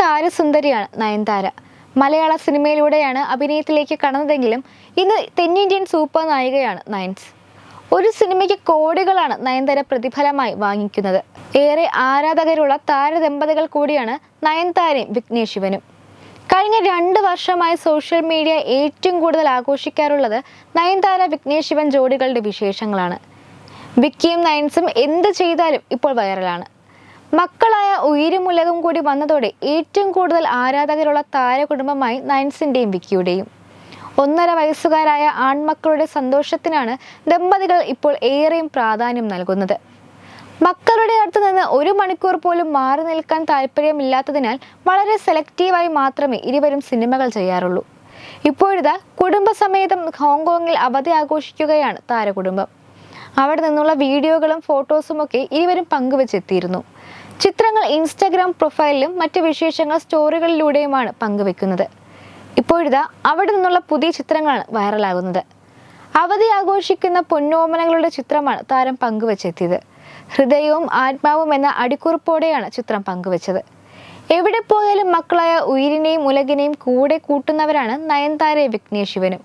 താരസുന്ദരിയാണ് നയൻതാര. മലയാള സിനിമയിലൂടെയാണ് അഭിനയത്തിലേക്ക് കടന്നതെങ്കിലും ഇന്ന് തെന്നിന്ത്യൻ സൂപ്പർ നായികയാണ് നയൻസ്. ഒരു സിനിമയ്ക്ക് കോടികളാണ് നയൻതാര പ്രതിഫലമായി വാങ്ങിക്കുന്നത്. ഏറെ ആരാധകരുള്ള താരദമ്പതികൾ കൂടിയാണ് നയൻതാരയും വിഘ്നേഷ് ശിവനും. കഴിഞ്ഞ രണ്ട് വർഷമായി സോഷ്യൽ മീഡിയ ഏറ്റവും കൂടുതൽ ആഘോഷിക്കാറുള്ളത് നയൻതാര വിഘ്നേഷ് ശിവൻ ജോഡികളുടെ വിശേഷങ്ങളാണ്. വിക്കിയും നയൻസും എന്ത് ചെയ്താലും ഇപ്പോൾ വൈറലാണ്. മക്കളായ ഉയരുമുലകും കൂടി വന്നതോടെ ഏറ്റവും കൂടുതൽ ആരാധകരുള്ള താരകുടുംബമായി നയൻസിന്റെയും വിക്കിയുടെയും. ഒന്നര വയസ്സുകാരായ ആൺമക്കളുടെ സന്തോഷത്തിനാണ് ദമ്പതികൾ ഇപ്പോൾ ഏറെയും പ്രാധാന്യം നൽകുന്നത്. മക്കളുടെ അടുത്ത് നിന്ന് ഒരു മണിക്കൂർ പോലും മാറി നിൽക്കാൻ താല്പര്യമില്ലാത്തതിനാൽ വളരെ സെലക്റ്റീവായി മാത്രമേ ഇരുവരും സിനിമകൾ ചെയ്യാറുള്ളൂ. ഇപ്പോഴിതാ കുടുംബസമേതം ഹോങ്കോങ്ങിൽ അവധി ആഘോഷിക്കുകയാണ് താരകുടുംബം. അവിടെ നിന്നുള്ള വീഡിയോകളും ഫോട്ടോസും ഒക്കെ ഇരുവരും പങ്കുവച്ചെത്തിയിരുന്നു. ചിത്രങ്ങൾ ഇൻസ്റ്റാഗ്രാം പ്രൊഫൈലിലും മറ്റ് വിശേഷങ്ങൾ സ്റ്റോറികളിലൂടെയുമാണ് പങ്കുവെക്കുന്നത്. ഇപ്പോഴിതാ അവിടെ നിന്നുള്ള പുതിയ ചിത്രങ്ങളാണ് വൈറലാകുന്നത്. അവധി ആഘോഷിക്കുന്ന പൊന്നോമനകളുടെ ചിത്രമാണ് താരം പങ്കുവച്ചെത്തിയത്. ഹൃദയവും ആത്മാവും എന്ന അടിക്കുറിപ്പോടെയാണ് ചിത്രം പങ്കുവച്ചത്. എവിടെ പോയാലും മക്കളായ ഉയിരിനെയും ഉലകിനെയും കൂടെ കൂട്ടുന്നവരാണ് നയൻതാരയും വിഘ്നേഷ് ശിവനും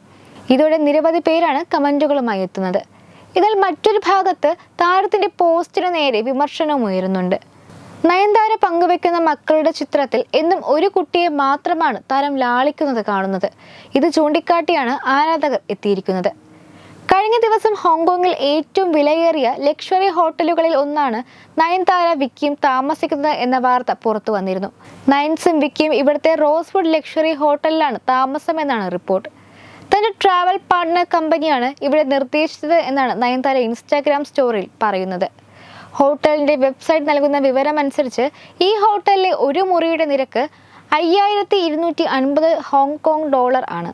ഇതോടെ നിരവധി പേരാണ് കമന്റുകളുമായി എത്തുന്നത്. ഇതിൽ മറ്റൊരു ഭാഗത്ത് താരത്തിന്റെ പോസ്റ്റിന് നേരെ വിമർശനവും ഉയരുന്നുണ്ട്. നയൻതാര പങ്കുവെക്കുന്ന മക്കളുടെ ചിത്രത്തിൽ എന്നും ഒരു കുട്ടിയെ മാത്രമാണ് താരം ലാളിക്കുന്നത് കാണുന്നത്. ഇത് ചൂണ്ടിക്കാട്ടിയാണ് ആരാധകർ എത്തിയിരിക്കുന്നത്. കഴിഞ്ഞ ദിവസം ഹോങ്കോങ്ങിൽ ഏറ്റവും വിലയേറിയ ലക്ഷറി ഹോട്ടലുകളിൽ ഒന്നാണ് നയൻതാര വിക്കിയും താമസിക്കുന്നത് എന്ന വാർത്ത പുറത്തു വന്നിരുന്നു. നയൻസും വിക്കിയും ഇവിടുത്തെ റോസ്വുഡ് ലക്ഷറി ഹോട്ടലിലാണ് താമസമെന്നാണ് റിപ്പോർട്ട്. തന്റെ ട്രാവൽ പാർട്ട്ണർ കമ്പനിയാണ് ഇവിടെ നിർദ്ദേശിച്ചത് എന്നാണ് നയൻതാര ഇൻസ്റ്റാഗ്രാം സ്റ്റോറിയിൽ പറയുന്നത്. ഹോട്ടലിന്റെ വെബ്സൈറ്റ് നൽകുന്ന വിവരമനുസരിച്ച് ഈ ഹോട്ടലിലെ ഒരു മുറിയുടെ നിരക്ക് അയ്യായിരത്തി ഇരുന്നൂറ്റി അൻപത് ഹോങ്കോങ് ഡോളർ ആണ്.